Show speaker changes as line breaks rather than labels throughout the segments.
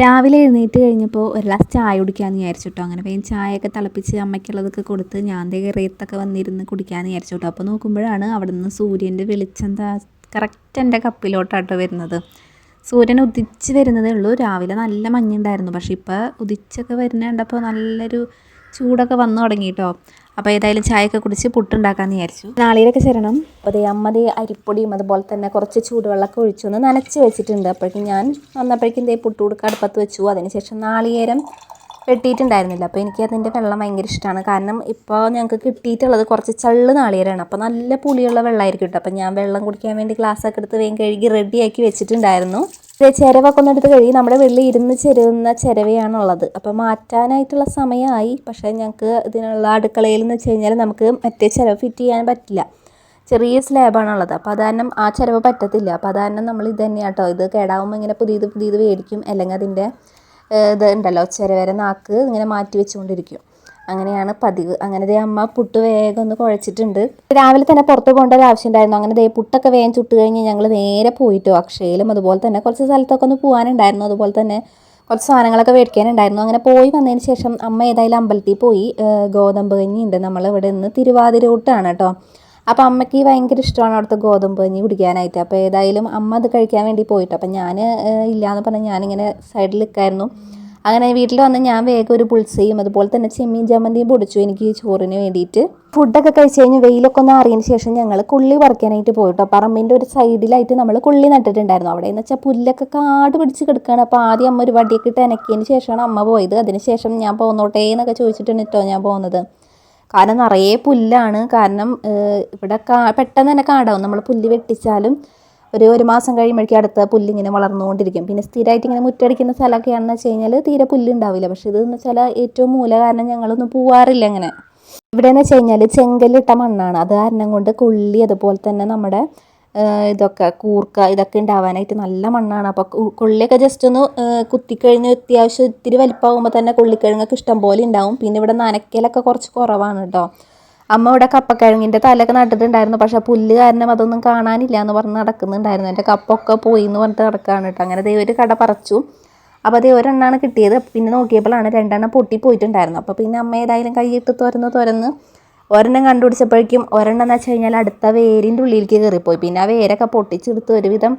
രാവിലെ എഴുന്നേറ്റ് കഴിഞ്ഞപ്പോൾ ഒരു ഗ്ലാസ് ചായ കുടിക്കാമെന്ന് വിചാരിച്ചു കേട്ടോ അങ്ങനെ വേഗം ചായയൊക്കെ തിളപ്പിച്ച് അമ്മയ്ക്കുള്ളതൊക്കെ കൊടുത്ത് ഞാൻ റേത്തൊക്കെ വന്നിരുന്ന് കുടിക്കാമെന്ന് വിചാരിച്ചു കേട്ടോ അപ്പോൾ നോക്കുമ്പോഴാണ് അവിടെ നിന്ന് സൂര്യന്റെ വെളിച്ചം കറക്റ്റ് എന്റെ കപ്പിലോട്ടാട്ടോ വരുന്നത്. സൂര്യൻ ഉദിച്ച് വരുന്നതേ ഉള്ളൂ. രാവിലെ നല്ല മഞ്ഞുണ്ടായിരുന്നു. പക്ഷേ ഇപ്പോൾ ഉദിച്ചൊക്കെ വരുന്ന കണ്ടപ്പോൾ നല്ലൊരു ചൂടൊക്കെ വന്നു തുടങ്ങി കേട്ടോ അപ്പോൾ ഏതായാലും ചായയൊക്കെ കുടിച്ച് പുട്ടുണ്ടാക്കാമെന്ന് വിചാരിച്ചു. നാളികേരൊക്കെ ചേരണം. അപ്പോൾ ദേ അമ്മ ദേ അരിപ്പൊടിയും അതുപോലെ തന്നെ കുറച്ച് ചൂടുവെള്ളമൊക്കെ ഒഴിച്ചൊന്ന് നനച്ച് വെച്ചിട്ടുണ്ട്. അപ്പോഴേക്കും ഞാൻ വന്നപ്പോഴേക്കും ഇതേ പുട്ട് കൊടുക്കുക അടുപ്പത്ത് വെച്ചു. അതിനുശേഷം നാളികേരം വെട്ടിയിട്ടുണ്ടായിരുന്നില്ല. അപ്പോൾ എനിക്ക് അതിന്റെ വെള്ളം ഭയങ്കര ഇഷ്ടമാണ്. കാരണം ഇപ്പോൾ ഞങ്ങൾക്ക് കിട്ടിയിട്ടുള്ളത് കുറച്ച് ചള്ള് നാളികേരമാണ്. അപ്പോൾ നല്ല പുളിയുള്ള വെള്ളമായിരിക്കും കേട്ടോ. അപ്പോൾ ഞാൻ വെള്ളം കുടിക്കാൻ വേണ്ടി ഗ്ലാസ്സൊക്കെ എടുത്ത് വേഗം കഴുകി റെഡിയാക്കി വെച്ചിട്ടുണ്ടായിരുന്നു. ചിരവൊക്കെ ഒന്ന് എടുത്ത് കഴുകി നമ്മുടെ വീട്ടിൽ ഇരുന്ന് ചെരുവുന്ന ചിരവയാണുള്ളത്. അപ്പോൾ മാറ്റാനായിട്ടുള്ള സമയമായി. പക്ഷേ ഞങ്ങൾക്ക് ഇതിനുള്ള അടുക്കളയിൽ എന്ന് വെച്ച് കഴിഞ്ഞാൽ നമുക്ക് മറ്റേ ചിരവ് ഫിറ്റ് ചെയ്യാൻ പറ്റില്ല. ചെറിയ സ്ലാബാണുള്ളത്. അപ്പോൾ അത് കാരണം ആ ചിരവ് പറ്റത്തില്ല. അപ്പോൾ അത് കാരണം നമ്മൾ ഇത് തന്നെയാണ് കേട്ടോ ഇത് കേടാവുമ്പോൾ ഇങ്ങനെ പുതിയത് പുതിയത് മേടിക്കും അല്ലെങ്കിൽ അതിന്റെ ഇത് ഉണ്ടല്ലോ ചിരവരെ നാക്ക് ഇങ്ങനെ മാറ്റി വെച്ചുകൊണ്ടിരിക്കും. അങ്ങനെയാണ് പതിവ്. അങ്ങനെ ദേ അമ്മ പുട്ട് വേഗം ഒന്ന് കുഴച്ചിട്ടുണ്ട്. രാവിലെ തന്നെ പുറത്ത് പോകേണ്ട ഒരു ആവശ്യം ഉണ്ടായിരുന്നു അങ്ങനെ ദേ പുട്ടൊക്കെ വേഗം ചുട്ട് കഴിഞ്ഞ് ഞങ്ങൾ നേരെ പോയിട്ടോ. അക്ഷയയിലും അതുപോലെ തന്നെ കുറച്ച് സ്ഥലത്തൊക്കെ ഒന്ന് പോകാനുണ്ടായിരുന്നു. അതുപോലെ തന്നെ കുറച്ച് സാധനങ്ങളൊക്കെ മേടിക്കാനുണ്ടായിരുന്നു. അങ്ങനെ പോയി വന്നതിന് ശേഷം അമ്മ ഏതായാലും അമ്പലത്തിൽ പോയി. ഗോതമ്പ് കഞ്ഞി ഉണ്ട്. നമ്മൾ ഇവിടെ നിന്ന് തിരുവാതിര ഊട്ടാണ് കേട്ടോ. അപ്പോൾ അമ്മയ്ക്ക് ഭയങ്കര ഇഷ്ടമാണ് അവിടുത്തെ ഗോതമ്പ് കഞ്ഞി കുടിക്കാനായിട്ട്. അപ്പോൾ ഏതായാലും അമ്മ അത് കഴിക്കാൻ വേണ്ടി പോയിട്ട്. അപ്പം ഞാൻ ഇല്ലയെന്ന് പറഞ്ഞാൽ ഞാനിങ്ങനെ സൈഡിൽ നിൽക്കായിരുന്നു. അങ്ങനെ വീട്ടിൽ വന്ന് ഞാൻ വേഗം ഒരു പുൾസയും അതുപോലെ തന്നെ ചെമ്മീൻ ചമ്മന്തിയും പൊടിച്ചു എനിക്ക് ചോറിന് വേണ്ടിയിട്ട്. ഫുഡൊക്കെ കഴിച്ച് കഴിഞ്ഞ് വെയിലൊക്കെ ഒന്ന് അറിയതിന് ശേഷം ഞങ്ങൾ കുള്ളി പറിക്കാനായിട്ട് പോയിട്ടോ. പറമ്പിന്റെ ഒരു സൈഡിലായിട്ട് നമ്മൾ കുള്ളി നട്ടിട്ടുണ്ടായിരുന്നു. അവിടെ എന്ന് വെച്ചാൽ പുല്ലൊക്കെ കാട് പിടിച്ച് കിടക്കുകയാണ് അപ്പോൾ ആദ്യം അമ്മ ഒരു വടിയൊക്കെ ഇട്ട് അനക്കിയതിന് ശേഷമാണ് അമ്മ പോയത്. അതിന് ശേഷം ഞാൻ പോന്നോട്ടേ എന്നൊക്കെ ചോദിച്ചിട്ടാണ് കേട്ടോ ഞാൻ പോകുന്നത് കാരണം നിറയെ പുല്ലാണ്. കാരണം ഇവിടെ കാ പെട്ടെന്ന് തന്നെ കാടാവും. നമ്മൾ പുല്ല് വെട്ടിച്ചാലും ഒരു ഒരു മാസം കഴിയുമ്പോഴേക്കും അടുത്ത പുല്ലിങ്ങനെ വളർന്നുകൊണ്ടിരിക്കും. പിന്നെ സ്ഥിരമായിട്ട് ഇങ്ങനെ മുറ്റടിക്കുന്ന സ്ഥലമൊക്കെയാണെന്ന് വെച്ച് കഴിഞ്ഞാൽ തീരെ പുല്ലുണ്ടാവില്ല പക്ഷേ ഇതെന്ന് വെച്ചാൽ ഏറ്റവും മൂല കാരണം ഞങ്ങളൊന്നും പോവാറില്ല അങ്ങനെ. ഇവിടെ എന്ന് വെച്ച് കഴിഞ്ഞാൽ ചെങ്കല്ലിട്ട മണ്ണാണ്. അത് കാരണം കൊണ്ട് കുള്ളി അതുപോലെ തന്നെ നമ്മുടെ ഇതൊക്കെ കൂർക്ക ഇതൊക്കെ ഉണ്ടാവാനായിട്ട് നല്ല മണ്ണാണ്. അപ്പോൾ കൊള്ളിയൊക്കെ ജസ്റ്റ് ഒന്ന് കുത്തിക്കഴിഞ്ഞ് അത്യാവശ്യം ഇത്തിരി വലിപ്പമാകുമ്പോൾ തന്നെ കൊള്ളിക്കിഴങ്ങൊക്കെ ഇഷ്ടം പോലെ ഉണ്ടാവും. പിന്നെ ഇവിടെ നനയ്ക്കലൊക്കെ കുറച്ച് കുറവാണ് കേട്ടോ അമ്മ ഇവിടെ കപ്പക്കിഴങ്ങിന്റെ തലയൊക്കെ നട്ടിട്ടുണ്ടായിരുന്നു. പക്ഷേ പുല്ല് കാരണം അതൊന്നും കാണാനില്ല എന്ന് പറഞ്ഞ് നടക്കുന്നുണ്ടായിരുന്നു. എന്റെ കപ്പൊക്കെ പോയി എന്ന് പറഞ്ഞിട്ട് നടക്കുകയാണ് കേട്ടോ. അങ്ങനെ ദൈവം ഒരു കട പറിച്ചു. അപ്പോൾ അതേ ഒരെണ്ണമാണ് കിട്ടിയത്. പിന്നെ നോക്കിയപ്പോഴാണ് രണ്ടെണ്ണം പൊട്ടി പോയിട്ടുണ്ടായിരുന്നു. അപ്പോൾ പിന്നെ അമ്മ ഏതായാലും കൈയിട്ട് തുറന്ന് തുറന്ന് ഒരെണ്ണം കണ്ടുപിടിച്ചപ്പോഴേക്കും ഒരെണ്ണം എന്ന് വെച്ച് കഴിഞ്ഞാൽ അടുത്ത വേരിന്റെ ഉള്ളിലേക്ക് കയറിപ്പോയി. പിന്നെ ആ വേരൊക്കെ പൊട്ടിച്ചെടുത്ത് ഒരുവിധം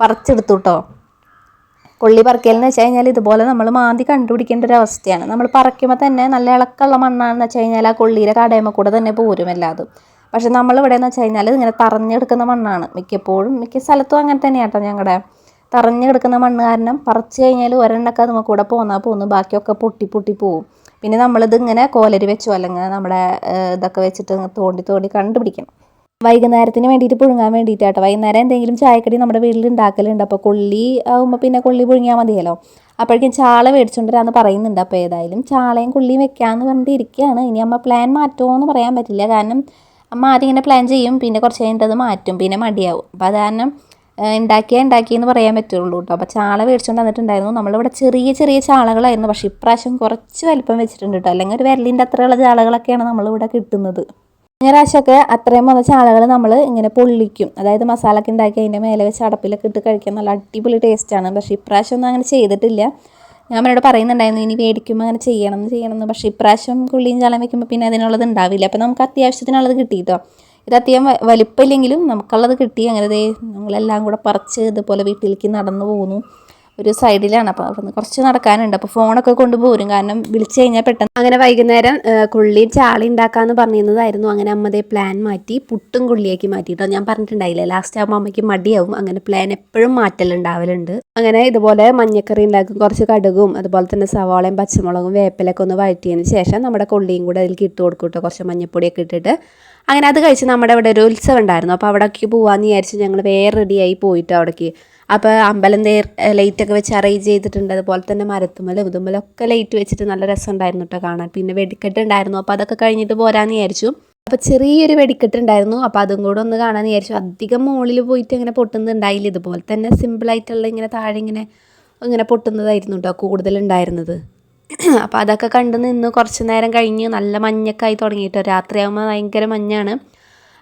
പറിച്ചെടുത്തു കേട്ടോ. കൊള്ളി പറക്കലെന്ന് വെച്ച് കഴിഞ്ഞാൽ ഇതുപോലെ നമ്മൾ മാന്തി കണ്ടുപിടിക്കേണ്ട ഒരു അവസ്ഥയാണ്. നമ്മൾ പറക്കുമ്പോൾ തന്നെ നല്ല ഇളക്കുള്ള മണ്ണാണെന്ന് വെച്ച് കഴിഞ്ഞാൽ ആ കൊള്ളിയുടെ കടയുമ്പോൾ കൂടെ തന്നെ പോരും എല്ലാതും. പക്ഷെ നമ്മളിവിടെ എന്ന് വെച്ച് കഴിഞ്ഞാൽ ഇങ്ങനെ തറഞ്ഞെടുക്കുന്ന മണ്ണാണ്. മിക്കപ്പോഴും മിക്ക സ്ഥലത്തും അങ്ങനെ തന്നെയാണ് കേട്ടോ ഞങ്ങളുടെ തറഞ്ഞു കിടക്കുന്ന മണ്ണ് കാരണം പറിച്ച് കഴിഞ്ഞാൽ ഒരെണ്ണൊക്കെ നമുക്ക് കൂടെ പോന്നാൽ പോകുന്നു ബാക്കിയൊക്കെ പൊട്ടി പൊട്ടി പോവും. പിന്നെ നമ്മളിത് ഇങ്ങനെ കോലരി വെച്ചോ അല്ലെങ്കിൽ നമ്മുടെ ഇതൊക്കെ വെച്ചിട്ട് തോണ്ടി തോണ്ടി കണ്ടുപിടിക്കണം. വൈകുന്നേരത്തിന് വേണ്ടിയിട്ട് പുഴുങ്ങാൻ വേണ്ടിയിട്ടാട്ടോ. വൈകുന്നേരം എന്തെങ്കിലും ചായക്കടി നമ്മുടെ വീട്ടിൽ ഉണ്ടാക്കലുണ്ട്. അപ്പോൾ കൊള്ളി ആകുമ്പോൾ പിന്നെ കൊള്ളി പുഴുങ്ങിയാൽ മതിയല്ലോ. അപ്പോഴേക്കും ചാള മേടിച്ചുകൊണ്ടിരാന്ന് പറയുന്നുണ്ട്. അപ്പോൾ ഏതായാലും ചാളയും കൊള്ളിയും വെക്കാമെന്ന് പറഞ്ഞിട്ട് ഇരിക്കുകയാണ്. ഇനി അമ്മ പ്ലാൻ മാറ്റുമോ എന്ന് പറയാൻ പറ്റില്ല. കാരണം അമ്മ ആദ്യം ഇങ്ങനെ പ്ലാൻ ചെയ്യും. പിന്നെ കുറച്ച് കഴിഞ്ഞിട്ട് അത് മാറ്റും. പിന്നെ മടിയാവും. അപ്പോൾ അത് കാരണം ഉണ്ടാക്കിയാൽ ഉണ്ടാക്കിയെന്ന് പറയാൻ പറ്റുള്ളൂ കേട്ടോ അപ്പോൾ ചാള മേടിച്ചുകൊണ്ട് വന്നിട്ടുണ്ടായിരുന്നു. നമ്മളിവിടെ ചെറിയ ചെറിയ ചാളകളായിരുന്നു. പക്ഷേ ഇപ്രാവശ്യം കുറച്ച് വലിപ്പം വെച്ചിട്ടുണ്ട് കേട്ടോ അല്ലെങ്കിൽ ഒരു വിരലിന്റെ അത്രയുള്ള ചാളകളൊക്കെയാണ് നമ്മളിവിടെ കിട്ടുന്നത്. പ്രാവശ്യമൊക്കെ അത്രയും വന്ന ചാളകൾ നമ്മൾ ഇങ്ങനെ പൊള്ളിക്കും. അതായത് മസാല ഒക്കെ ഉണ്ടാക്കി അതിന്റെ മേലെ വെച്ച് അടപ്പിലൊക്കെ ഇട്ട് കഴിക്കാൻ നല്ല അടിപൊളി ടേസ്റ്റാണ് പക്ഷേ ഇപ്രാവശ്യം ഒന്നും അങ്ങനെ ചെയ്തിട്ടില്ല. ഞാൻ അവരോട് പറയുന്നുണ്ടായിരുന്നു ഇനി മേടിക്കുമ്പോൾ അങ്ങനെ ചെയ്യണം എന്ന് ചെയ്യണം എന്ന് പക്ഷേ ഇപ്രാവശ്യം കുള്ളിയും ചാളം വെക്കുമ്പോൾ പിന്നെ അതിനുള്ളത് ഉണ്ടാവില്ല. അപ്പോൾ നമുക്ക് അത്യാവശ്യത്തിനുള്ളത് കിട്ടിയിട്ടോ ഇത് അത്യാവശ്യം വലിപ്പമില്ലെങ്കിലും നമുക്കുള്ളത് കിട്ടി. അങ്ങനെ ഞങ്ങളെല്ലാം കൂടെ പറിച്ച് ഇതുപോലെ വീട്ടിലേക്ക് നടന്നു പോകുന്നു ഒരു സൈഡിലാണ്. അപ്പോൾ അവിടെ കുറച്ച് നടക്കാനുണ്ട്. അപ്പോൾ ഫോണൊക്കെ കൊണ്ടുപോരും കാരണം വിളിച്ചു കഴിഞ്ഞാൽ പെട്ടെന്ന് അങ്ങനെ വൈകുന്നേരം കുള്ളിയും ചാളി ഉണ്ടാക്കാമെന്ന് പറഞ്ഞിരുന്നതായിരുന്നു. അങ്ങനെ അമ്മതേ പ്ലാൻ മാറ്റി പുട്ടും കുള്ളിയാക്കി മാറ്റിയിട്ടോ ഞാൻ പറഞ്ഞിട്ടുണ്ടായില്ല ലാസ്റ്റ് ആകുമ്പോൾ അമ്മയ്ക്ക് മടിയാവും. അങ്ങനെ പ്ലാൻ എപ്പോഴും മാറ്റലുണ്ടാവലുണ്ട് അങ്ങനെ ഇതുപോലെ മഞ്ഞക്കറി ഉണ്ടാക്കും. കുറച്ച് കടുകും അതുപോലെ തന്നെ സവാളയും പച്ചമുളകും വേപ്പിലൊക്കെ ഒന്ന് വഴറ്റിയതിന് ശേഷം നമ്മുടെ കൊള്ളിയും കൂടെ അതിലേക്ക് ഇട്ട് കൊടുക്കും കേട്ടോ കുറച്ച് മഞ്ഞപ്പൊടിയൊക്കെ ഇട്ടിട്ട്. അങ്ങനെ അത് കഴിച്ച് നമ്മുടെ ഇവിടെ ഒരു ഉത്സവം ഉണ്ടായിരുന്നു. അപ്പോൾ അവിടേക്ക് പോകാമെന്ന് വിചാരിച്ച് ഞങ്ങൾ വേറെ റെഡിയായി പോയിട്ട് അവിടേക്ക്. അപ്പോൾ അമ്പലം തേർ ലൈറ്റൊക്കെ വെച്ച് അറേഞ്ച് ചെയ്തിട്ടുണ്ട്. അതുപോലെ തന്നെ മരത്തുമ്മലും ഇതുമ്മലൊക്കെ ലൈറ്റ് വെച്ചിട്ട് നല്ല രസം ഉണ്ടായിരുന്നു കേട്ടോ കാണാൻ. പിന്നെ വെടിക്കെട്ട് ഉണ്ടായിരുന്നു. അപ്പോൾ അതൊക്കെ കഴിഞ്ഞിട്ട് പോരാന്ന് വിചാരിച്ചു. അപ്പോൾ ചെറിയൊരു വെടിക്കെട്ട് ഉണ്ടായിരുന്നു. അപ്പോൾ അതും കൂടെ ഒന്ന് കാണാമെന്ന് വിചാരിച്ചു. അധികം മുകളിൽ പോയിട്ട് ഇങ്ങനെ പൊട്ടുന്നുണ്ടായില്ല ഇതുപോലെ തന്നെ സിമ്പിളായിട്ടുള്ള ഇങ്ങനെ താഴെ ഇങ്ങനെ ഇങ്ങനെ പൊട്ടുന്നതായിരുന്നു കേട്ടോ കൂടുതലുണ്ടായിരുന്നത് അപ്പോൾ അതൊക്കെ കണ്ട് നിന്ന് കുറച്ച് നേരം കഴിഞ്ഞ് നല്ല മഞ്ഞൊക്കെ ആയി തുടങ്ങിയിട്ടോ രാത്രിയാകുമ്പോൾ ഭയങ്കര മഞ്ഞാണ്.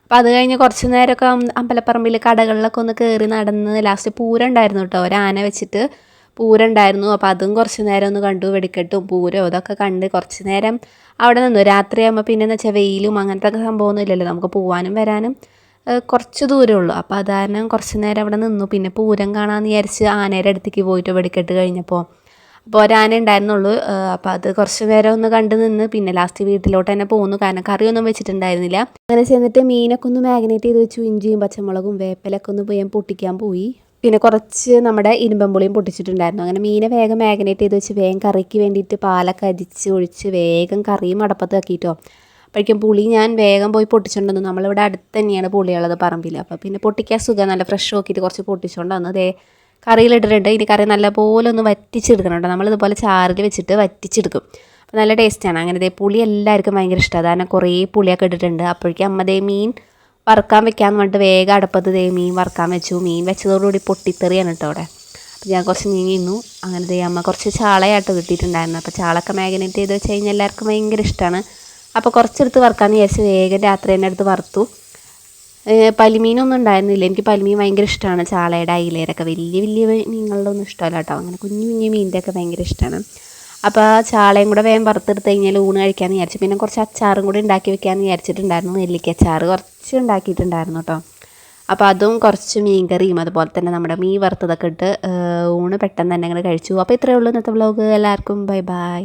അപ്പോൾ അത് കഴിഞ്ഞ് കുറച്ച് നേരമൊക്കെ അമ്പലപ്പറമ്പിൽ കടകളിലൊക്കെ ഒന്ന് കയറി നടന്ന് ലാസ്റ്റ് പൂരം ഉണ്ടായിരുന്നു കേട്ടോ ഒരാന വെച്ചിട്ട് പൂരം ഉണ്ടായിരുന്നു അപ്പോൾ അതും കുറച്ച് നേരം ഒന്ന് കണ്ടു വെടിക്കെട്ടും പൂരം അതൊക്കെ കണ്ട് കുറച്ച് നേരം അവിടെ നിന്നു. രാത്രിയാകുമ്പോൾ പിന്നെ എന്ന് വെച്ചാൽ വെയിലും അങ്ങനത്തെ ഒക്കെ സംഭവമൊന്നും ഇല്ലല്ലോ. നമുക്ക് പോകാനും വരാനും കുറച്ച് ദൂരമേ ഉള്ളൂ. അപ്പോൾ അത് കാരണം കുറച്ച് നേരം അവിടെ നിന്നു. പിന്നെ പൂരം കാണാമെന്ന് വിചാരിച്ച് ആനയുടെ അടുത്തേക്ക് പോയിട്ട് വെടിക്കെട്ട് കഴിഞ്ഞപ്പോൾ അപ്പോൾ ഒരാന ഉണ്ടായിരുന്നുള്ളൂ. അപ്പോൾ അത് കുറച്ച് നേരം ഒന്ന് കണ്ടു നിന്ന് പിന്നെ ലാസ്റ്റ് വീട്ടിലോട്ട് തന്നെ പോന്നു. കാരണം കറിയൊന്നും വെച്ചിട്ടുണ്ടായിരുന്നില്ല. അങ്ങനെ ചെന്നിട്ട് മീനൊക്കെ ഒന്ന് മാഗ്നേറ്റ് ചെയ്ത് വെച്ചു. ഇഞ്ചിയും പച്ചമുളകും വേപ്പിലൊക്കെ ഒന്ന് പോയി പൊട്ടിക്കാൻ പോയി. പിന്നെ കുറച്ച് നമ്മുടെ ഇരുമ്പമ്പുളിയും പൊട്ടിച്ചിട്ടുണ്ടായിരുന്നു. അങ്ങനെ മീനെ വേഗം മാഗ്നേറ്റ് ചെയ്ത് വെച്ച് വേഗം കറിക്ക് വേണ്ടിയിട്ട് പാലൊക്കെ അരിച്ച് ഒഴിച്ച് വേഗം കറിയും അടപ്പത്ത് ആക്കിയിട്ടോ അപ്പോഴേക്കും പുളി ഞാൻ വേഗം പോയി പൊട്ടിച്ചുകൊണ്ടുവന്നു നമ്മളിവിടെ അടുത്ത് തന്നെയാണ് പുളിയുള്ളത് പറമ്പിൽ അപ്പോൾ പിന്നെ പൊട്ടിക്കാൻ സുഖം. നല്ല ഫ്രഷ് നോക്കിയിട്ട് കുറച്ച് പൊട്ടിച്ചുകൊണ്ട് വന്നു ദേ കറിയിലിട്ടിട്ടുണ്ട്. ഇനി കറി നല്ലപോലെ ഒന്ന് വറ്റിച്ചെടുക്കണം കേട്ടോ. നമ്മളിതുപോലെ ചാറിൽ വെച്ചിട്ട് വറ്റിച്ചെടുക്കും. അപ്പോൾ നല്ല ടേസ്റ്റാണ്. അങ്ങനെ ദേ പുളി എല്ലാവർക്കും ഭയങ്കര ഇഷ്ടമാണ്. കാരണം കുറേ പുളിയൊക്കെ ഇട്ടിട്ടുണ്ട്. അപ്പോഴേക്കും അമ്മ ദേ മീൻ വറുക്കാൻ വെക്കാൻ പറഞ്ഞിട്ട് വേഗം അടുപ്പത്ത് ദേ മീൻ വറുക്കാൻ വെച്ചു. മീൻ വെച്ചതോടുകൂടി പൊട്ടിത്തെറിയാണ് കേട്ടോ അവിടെ. അപ്പോൾ ഞാൻ കുറച്ച് തിന്നു. അങ്ങനെ ദേ അമ്മ കുറച്ച് ചാളയായിട്ട് കിട്ടിയിട്ടുണ്ടായിരുന്നു അപ്പോൾ ചാളൊക്കെ മാഗ്നേറ്റ് ചെയ്ത് വെച്ച് കഴിഞ്ഞാൽ എല്ലാവർക്കും ഭയങ്കര ഇഷ്ടമാണ്. അപ്പോൾ കുറച്ചെടുത്ത് വറുക്കാമെന്ന് വിചാരിച്ച് വേഗം രാത്രി തന്നെ എടുത്ത് വറുത്തു. പലിമീനൊന്നും ഉണ്ടായിരുന്നില്ല. എനിക്ക് പലിമീൻ ഭയങ്കര ഇഷ്ടമാണ് ചാളയുടെ അയിലേരൊക്കെ വലിയ വലിയ മീനുകളുടെ ഒന്നും ഇഷ്ടമല്ല കേട്ടോ. അങ്ങനെ കുഞ്ഞു കുഞ്ഞു മീനിന്റെ ഒക്കെ ഭയങ്കര ഇഷ്ടമാണ് അപ്പോൾ ചാളയും കൂടെ വേഗം വറുത്തെടുത്ത് കഴിഞ്ഞാൽ ഊണ് കഴിക്കാമെന്ന് വിചാരിച്ചു. പിന്നെ കുറച്ച് അച്ചാറും കൂടി ഉണ്ടാക്കി വെക്കാമെന്ന് വിചാരിച്ചിട്ടുണ്ടായിരുന്നു. നെല്ലിക്ക അച്ചാറ് കുറച്ച് ഉണ്ടാക്കിയിട്ടുണ്ടായിരുന്നു കേട്ടോ. അപ്പോൾ അതും കുറച്ച് മീൻ കറിയും അതുപോലെ തന്നെ നമ്മുടെ മീൻ വറുത്തതൊക്കെ ഇട്ട് ഊണ് പെട്ടെന്ന് തന്നെ അങ്ങനെ കഴിച്ചു. അപ്പോൾ ഇത്രയേ ഉള്ളൂ ഇന്നത്തെ വ്ളോഗ് എല്ലാവർക്കും ബൈ ബൈ.